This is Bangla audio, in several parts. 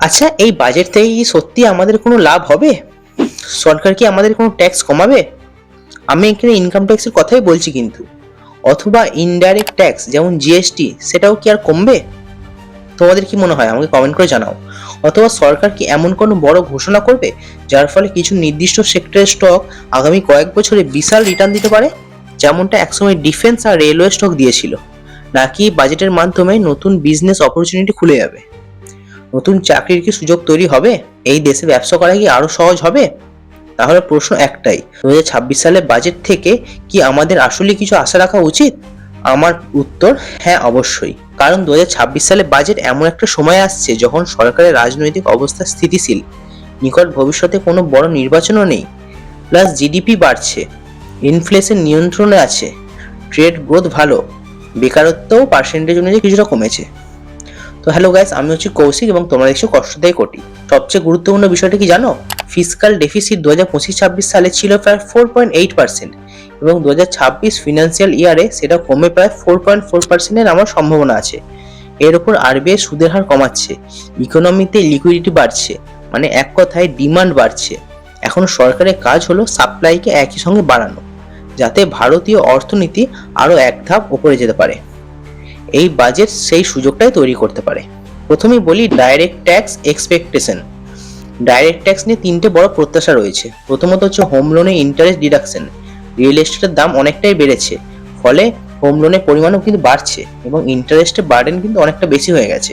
আচ্ছা এই বাজেট থেকে কি সত্যি আমাদের কোনো লাভ হবে? সরকার কি আমাদের কোনো ট্যাক্স কমাবে? আমি এখানে ইনকাম ট্যাক্সের কথাই বলছি কিন্তু। অথবা ইনডাইরেক্ট ট্যাক্স যেমন জিএসটি সেটাও কি আর কমবে? তোমাদের কি মনে হয়? আমাকে কমেন্ট করে জানাও। অথবা সরকার কি এমন কোনো বড় ঘোষণা করবে, যার ফলে কিছু নির্দিষ্ট সেক্টরের স্টক আগামী কয়েক বছরে বিশাল রিটার্ন দিতে পারে? যেমনটা একসময় ডিফেন্স আর রেলওয়ে স্টক দিয়েছিল। নাকি বাজেটের মাধ্যমে নতুন বিজনেস অপরচুনিটি খুলে যাবে? নতুন চাকরির কি সুযোগ তৈরি হবে? এই দেশে ব্যবসা করা কি আরও সহজ হবে? তাহলে প্রশ্ন একটাই দু সালের বাজেট থেকে কি আমাদের আসলে কিছু আশা রাখা উচিত? আমার উত্তর হ্যাঁ অবশ্যই। কারণ দু হাজার ছাব্বিশ সালে বাজেট এমন একটা সময় আসছে যখন সরকারের রাজনৈতিক অবস্থা স্থিতিশীল। নিকট ভবিষ্যতে কোনো বড় নির্বাচনও নেই। প্লাস জিডিপি বাড়ছে। ইনফ্লেশন নিয়ন্ত্রণে আছে। ট্রেড গ্রোথ ভালো। বেকারত্বও পার্সেন্টেজ অনুযায়ী কিছুটা কমেছে। তো হ্যালো গাইস আমি হচ্ছি কৌশিক এবং তোমরা দেখছ কষ্টদায়ী কোটি। সবচেয়ে গুরুত্বপূর্ণ বিষয়টা কি জানো? ফিসকাল ডেফিসিট দু হাজার পঁচিশ ছাব্বিশ সালে ছিল প্রায় ফোর পয়েন্ট এইট পার্সেন্ট এবং দু হাজার ছাব্বিশ ফিনান্সিয়াল ইয়ারে সেটা কমে প্রায় ফোর পয়েন্ট ফোর পার্সেন্টের আমার সম্ভাবনা আছে। এর ওপর আরবিআই সুদের হার কমাচ্ছে ইকোনমিতে লিকুইডিটি বাড়ছে মানে এক কথায় ডিমান্ড বাড়ছে। এখন সরকারের কাজ হলো সাপ্লাইকে একই সঙ্গে বাড়ানো, যাতে ভারতীয় অর্থনীতি আরও এক ধাপ উপরে যেতে পারে। এই বাজেট সেই সুযোগটাই তৈরি করতে পারে। প্রথমেই বলি direct tax expectation direct tax নিয়ে তিনটে বড় প্রত্যাশা রয়েছে। প্রথমত হচ্ছে হোম লোনে ইন্টারেস্ট ডিডাকশন রিয়েল এস্টেটের দাম অনেকটাই বেড়েছে। ফলে হোম লোনের পরিমাণও কিন্তু বাড়ছে এবং ইন্টারেস্টের বার্ডেন কিন্তু অনেকটা বেশি হয়ে গেছে।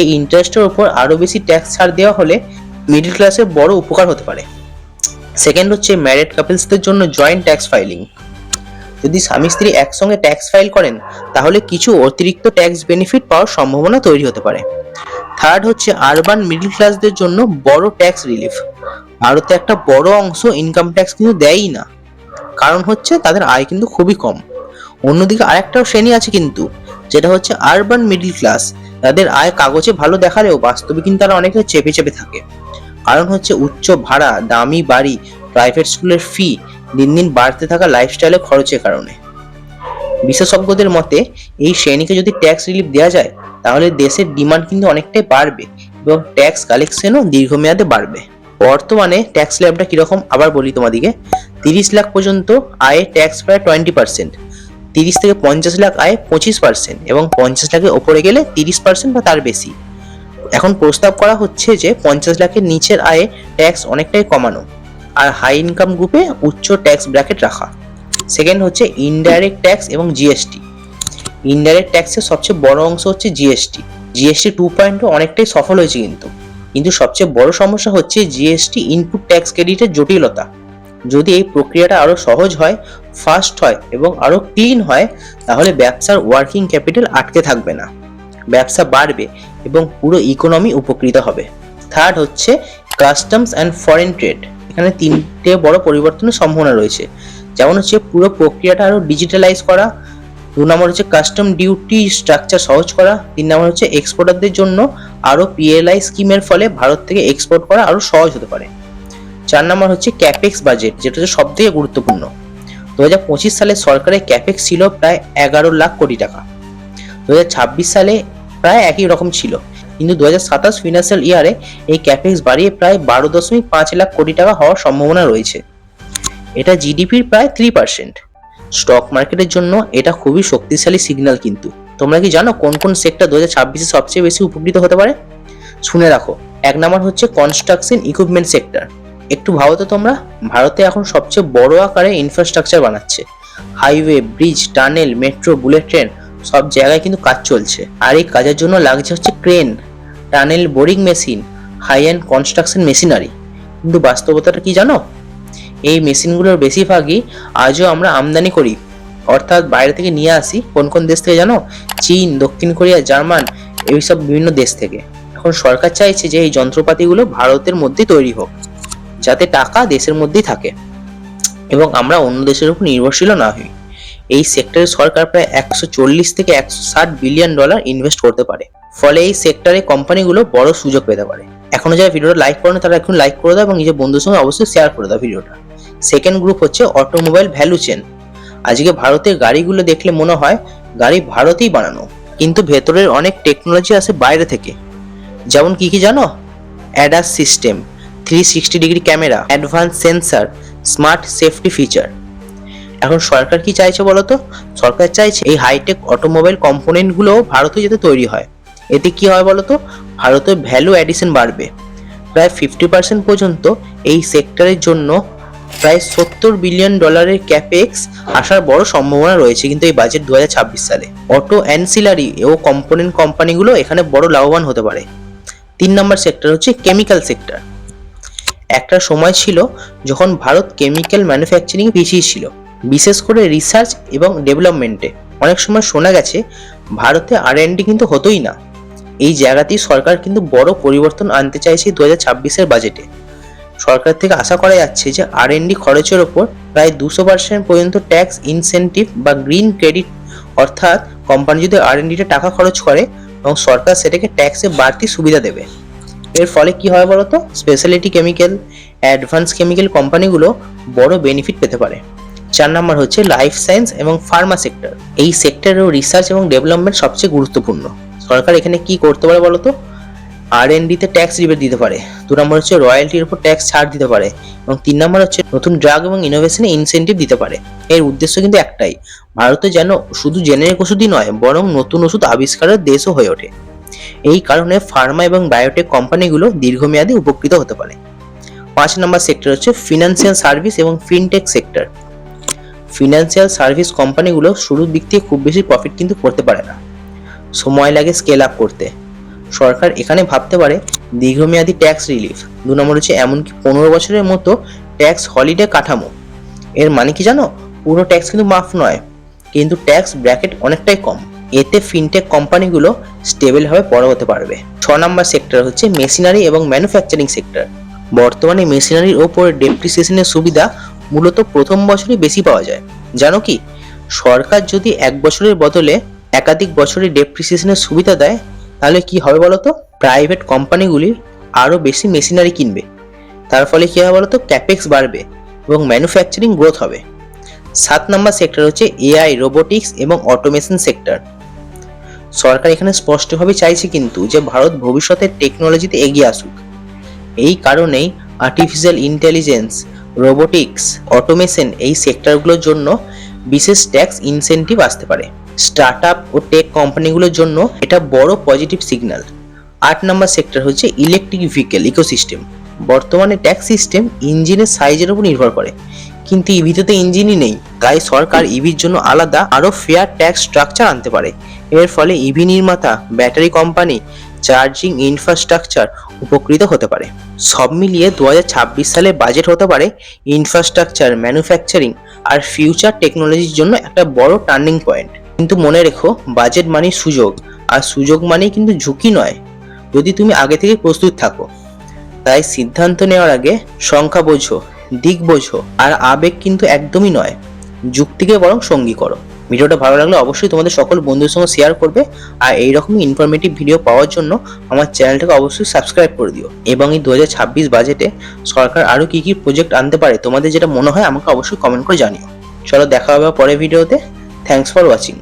এই ইন্টারেস্টের উপর আরও বেশি ট্যাক্স ছাড় দেওয়া হলে মিডল ক্লাসের বড় উপকার হতে পারে। সেকেন্ড হচ্ছে ম্যারিড কাপলসদের জন্য জয়েন্ট ট্যাক্স ফাইলিং যদি স্বামী স্ত্রী একসঙ্গে ট্যাক্স ফাইল করেন, তাহলে কিছু অতিরিক্ত ট্যাক্স বেনিফিট পাওয়ার সম্ভাবনা তৈরি হতে পারে। থার্ড হচ্ছে আরবান মিডল ক্লাসদের জন্য বড় ট্যাক্স রিলিফ ভারতে একটা বড় অংশ ইনকাম ট্যাক্স কিন্তু দেয়ই না। কারণ হচ্ছে তাদের আয় কিন্তু খুবই কম। অন্যদিকে আরেকটাও শ্রেণি আছে কিন্তু, যেটা হচ্ছে আরবান মিডল ক্লাস তাদের আয় কাগজে ভালো দেখালেও বাস্তবে কিন্তু তারা অনেকটা চেপে চেপে থাকে। কারণ হচ্ছে উচ্চ ভাড়া, দামি বাড়ি প্রাইভেট স্কুলের ফি দিন দিন বাড়তে থাকা লাইফস্টাইলের খরচের কারণে। বিশেষজ্ঞদের মতে, এই শ্রেণীকে যদি ট্যাক্স রিলিফ দেওয়া যায়, তাহলে দেশের ডিমান্ড কিন্তু অনেকটাই বাড়বে এবং ট্যাক্স কালেকশনও দীর্ঘমেয়াদে বাড়বে। বর্তমানে ট্যাক্স স্ল্যাবটা কীরকম? আবার বলি তোমাদিকে। তিরিশ লাখ পর্যন্ত আয়ে ট্যাক্স প্রায় টোয়েন্টি পার্সেন্ট তিরিশ থেকে পঞ্চাশ লাখ আয় পঁচিশ পার্সেন্ট এবং পঞ্চাশ লাখের ওপরে গেলে তিরিশ পার্সেন্ট বা তার বেশি। এখন প্রস্তাব করা হচ্ছে যে পঞ্চাশ লাখের নিচের আয়ে ট্যাক্স অনেকটাই কমানো। আর হাই ইনকাম গ্রুপে উচ্চ ট্যাক্স ব্র্যাকেট রাখা। সেকেন্ড হচ্ছে ইনডাইরেক্ট ট্যাক্স এবং জিএসটি ইনডাইরেক্ট ট্যাক্সের সবচেয়ে বড় অংশ হচ্ছে জিএসটি জিএসটি টু পয়েন্ট অনেকটাই সফল হয়েছে কিন্তু। কিন্তু সবচেয়ে বড় সমস্যা হচ্ছে জিএসটি ইনপুট ট্যাক্স ক্রেডিটের জটিলতা। যদি এই প্রক্রিয়াটা আরও সহজ হয় ফাস্ট হয় এবং আরও ক্লিন হয়, তাহলে ব্যবসার ওয়ার্কিং ক্যাপিটাল আটকে থাকবে না। ব্যবসা বাড়বে এবং পুরো ইকোনমি উপকৃত হবে। থার্ড হচ্ছে কাস্টমস অ্যান্ড ফরেন ট্রেড এখানে তিনটে বড় পরিবর্তনের সম্ভাবনা রয়েছে। যেমন হচ্ছে পুরো প্রক্রিয়াটা আরও ডিজিটালাইজ করা, দু নম্বর হচ্ছে কাস্টম ডিউটি স্ট্রাকচার সহজ করা, তিন নম্বর হচ্ছে এক্সপোর্টারদের জন্য আরও পিএলআই স্কিমের ফলে ভারত থেকে এক্সপোর্ট করা আরও সহজ হতে পারে। চার নম্বর হচ্ছে ক্যাপেক্স বাজেট যেটা হচ্ছে সব থেকে গুরুত্বপূর্ণ। দু হাজার পঁচিশ সালে সরকারের ক্যাপেক্স ছিল প্রায় এগারো লাখ কোটি টাকা। দু হাজার ছাব্বিশ সালে প্রায় একই রকম ছিল। কিন্তু দু হাজার সাতাশ ফিনান্সিয়াল ইয়ারে এই ক্যাপেক্স বাড়িয়ে প্রায় বারো দশমিক পাঁচ লাখ কোটি টাকা হওয়ার সম্ভাবনা রয়েছে। এটা জিডিপির প্রায় থ্রি পার্সেন্ট স্টক মার্কেটের জন্য এটা খুবই শক্তিশালী সিগন্যাল কিন্তু। তোমরা কি জানো কোন কোন সেক্টর দু হাজার সবচেয়ে বেশি উপকৃত হতে পারে? শুনে রাখো, এক নম্বর হচ্ছে কনস্ট্রাকশন ইকুইপমেন্ট সেক্টর একটু ভাবো তো তোমরা, ভারতে এখন সবচেয়ে বড় আকারে ইনফ্রাস্ট্রাকচার বানাচ্ছে। Highway bridge tunnel metro bullet train সব জায়গায় কিন্তু কাজ চলছে। আর এই কাজের জন্য লাগছে হচ্ছে crane tunnel boring machine high and construction machinery কিন্তু বাস্তবতাটা কি জানো? এই মেশিনগুলোর বেশিরভাগই আজও আমরা আমদানি করি। অর্থাৎ বাইরে থেকে নিয়ে আসি, কোন কোন দেশ থেকে জানো? চীন, দক্ষিণ কোরিয়া, জার্মান, এইসব বিভিন্ন দেশ থেকে। এখন সরকার চাইছে যে এই যন্ত্রপাতিগুলো ভারতের মধ্যেই তৈরি হোক, যাতে টাকা দেশের মধ্যেই থাকে এবং আমরা অন্য দেশের উপর নির্ভরশীল না হই। এই সেক্টরে সরকার প্রায় একশো চল্লিশ থেকে একশো ষাট বিলিয়ন ডলার ইনভেস্ট করতে পারে। ফলে এই সেক্টরে কোম্পানিগুলো বড় সুযোগ পেতে পারে। এখনও যারা ভিডিওটা লাইক করো তারা এখন লাইক করে দাও এবং নিজের বন্ধুর সঙ্গে অবশ্যই শেয়ার করে দাও ভিডিওটা। সেকেন্ড গ্রুপ হচ্ছে অটোমোবাইল ভ্যালু চেন আজকে ভারতের গাড়িগুলো দেখলে মনে হয় গাড়ি ভারতেই বানানো, কিন্তু ভেতরের অনেক টেকনোলজি আসে বাইরে থেকে। যেমন কি কি জানো? ADAS system three sixty degree camera advance sensor smart safety feature এখন সরকার কি চাইছে বলতো? সরকার চাইছে এই হাইটেক অটোমোবাইল কম্পোনেন্টগুলো ভারতে যাতে তৈরি হয়। এতে কি হয় বলতো? ভারতের ভ্যালু অ্যাডিশন বাড়বে। প্রায় ফিফটি পার্সেন্ট পর্যন্ত এই সেক্টরের জন্য প্রায় সত্তর বিলিয়ন ডলারের ক্যাপেক্স আসার বড় সম্ভাবনা রয়েছে কিন্তু এই বাজেট দু হাজার ছাব্বিশ সালে। অটো অ্যান্সিলারি ও কম্পোনেন্ট কোম্পানিগুলো এখানে বড় লাভবান হতে পারে। তিন নম্বর সেক্টর হচ্ছে কেমিক্যাল সেক্টর একটা সময় ছিল যখন ভারত কেমিক্যাল ম্যানুফ্যাকচারিং পিছিয়ে ছিল, বিশেষ করে রিসার্চ এবং ডেভেলপমেন্টে অনেক সময় শোনা গেছে, ভারতে আর কিন্তু হতোই না। এই জায়গাতেই সরকার কিন্তু বড় পরিবর্তন আনতে চাইছে দু হাজার বাজেটে সরকার থেকে আশা করা যাচ্ছে যে আর খরচের ওপর প্রায় দুশো পার্সেন্ট পর্যন্ত ট্যাক্স ইনসেন্টিভ বা গ্রিন ক্রেডিট অর্থাৎ কোম্পানি যদি আর তে টাকা খরচ করে এবং সরকার সেটাকে ট্যাক্সে বাড়তি সুবিধা দেবে। এর ফলে কি হয় বলতো? স্পেশালিটি কেমিক্যাল অ্যাডভান্স কেমিক্যাল কোম্পানিগুলো বড় বেনিফিট পেতে পারে। চার নম্বর হচ্ছে লাইফ সায়েন্স এবং ফার্মা সেক্টর এই সেক্টরেও রিসার্চ এবং ডেভেলপমেন্ট সবচেয়ে গুরুত্বপূর্ণ। সরকার এখানে কি করতে পারে বলতো আর এন ডিতে ট্যাক্স রিবেট দিতে পারে। দু নম্বর হচ্ছে রয়্যালটির উপর ট্যাক্স ছাড় দিতে পারে এবং তিন নম্বর হচ্ছে নতুন ড্রাগ এবং ইনোভেশনে ইনসেন্টিভ দিতে পারে। এর উদ্দেশ্য কিন্তু একটাই, ভারতে যেন শুধু জেনেরিক ওষুধই নয়, বরং নতুন ওষুধ আবিষ্কারের দেশও হয়ে ওঠে। এই কারণে ফার্মা এবং বায়োটেক কোম্পানিগুলো দীর্ঘমেয়াদী উপকৃত হতে পারে। পাঁচ নম্বর সেক্টর হচ্ছে ফিনান্সিয়াল সার্ভিস এবং ফিনটেক সেক্টর ফিনান্সিয়াল সার্ভিস কোম্পানিগুলো শুরুর দিক থেকে খুব বেশি প্রফিট কিন্তু করতে পারে না। সময় লাগে স্কেল আপ করতে। সরকার এখানে ভাবতে পারে দীর্ঘমেয়াদী ট্যাক্স রিলিফ দু নম্বর হচ্ছে এমনকি পনেরো বছরের মতো ট্যাক্স হলিডে কাঠামো। এর মানে কি জানো? পুরো ট্যাক্স কিন্তু মাফ নয়। কিন্তু ট্যাক্স ব্র্যাকেট অনেকটাই কম। এতে ফিনটেক কোম্পানিগুলো স্টেবলভাবে বড় হতে পারবে। ছ নম্বর সেক্টর হচ্ছে মেশিনারি এবং ম্যানুফ্যাকচারিং সেক্টর বর্তমানে মেশিনারির ওপর ডেপ্রিসিয়েশনের সুবিধা মূলত প্রথম বছরই বেশি পাওয়া যায়। জানো কি? সরকার যদি এক বছরের বদলে একাধিক বছরের ডেপ্রিসিয়েশনের সুবিধা দেয়, তাহলে কি হবে বলতো? প্রাইভেট কোম্পানিগুলি আরও বেশি মেশিনারি কিনবে। তার ফলে কী হবে বলতো? ক্যাপেক্স বাড়বে এবং ম্যানুফ্যাকচারিং গ্রোথ হবে। সাত নম্বর সেক্টর হচ্ছে এআই রোবোটিক্স এবং অটোমেশন সেক্টর সরকার এখানে স্পষ্টভাবে চাইছে কিন্তু যে ভারত ভবিষ্যতের টেকনোলজিতে এগিয়ে আসুক। এই কারণেই আর্টিফিশিয়াল ইন্টেলিজেন্স রোবোটিক্স অটোমেশন এই সেক্টরগুলোর জন্য বিশেষ ট্যাক্স ইনসেন্টিভ আসতে পারে। স্টার্ট আপ ও টেক কোম্পানিগুলোর জন্য এটা বড় পজিটিভ সিগন্যাল আট নম্বর সেক্টর হচ্ছে ইলেকট্রিক ভেহিকেল ইকোসিস্টেম বর্তমানে ট্যাক্স সিস্টেম ইঞ্জিনের সাইজের উপর নির্ভর করে। কিন্তু ইভিতে তো ইঞ্জিনই নেই। তাই সরকার ইভির জন্য আলাদা আরও ফেয়ার ট্যাক্স স্ট্রাকচার আনতে পারে। এর ফলে ইভি নির্মাতা ব্যাটারি কোম্পানি চার্জিং ইনফ্রাস্ট্রাকচার উপকৃত হতে পারে। সব মিলিয়ে দু হাজার ছাব্বিশ সালে বাজেট হতে পারে ইনফ্রাস্ট্রাকচার ম্যানুফ্যাকচারিং আর ফিউচার টেকনোলজির জন্য একটা বড় টার্নিং পয়েন্ট কিন্তু মনে রেখো বাজেট মানেই সুযোগ, আর সুযোগ মানেই কিন্তু ঝুঁকি নয়। যদি তুমি আগে থেকে প্রস্তুত থাকো, তাই সিদ্ধান্ত নেওয়ার আগে সংখ্যা বোঝো, দিক বোঝো, আর আবেগ কিন্তু একদমই নয়। যুক্তিকে বরং সঙ্গী করো। ভিডিওটা ভালো লাগলে অবশ্যই তোমাদের সকল বন্ধুদের সঙ্গে শেয়ার করবে, আর এইরকমই ইনফরমেটিভ ভিডিও পাওয়ার জন্য আমার চ্যানেলটাকে অবশ্যই সাবস্ক্রাইব করে দিও। এবং এই দু হাজার ছাব্বিশ বাজেটে সরকার আরও কী কী প্রজেক্ট আনতে পারে, তোমাদের যেটা মনে হয় আমাকে অবশ্যই কমেন্ট করে জানিও। চলো দেখা হবে পরের ভিডিওতে থ্যাংকস ফর ওয়াচিং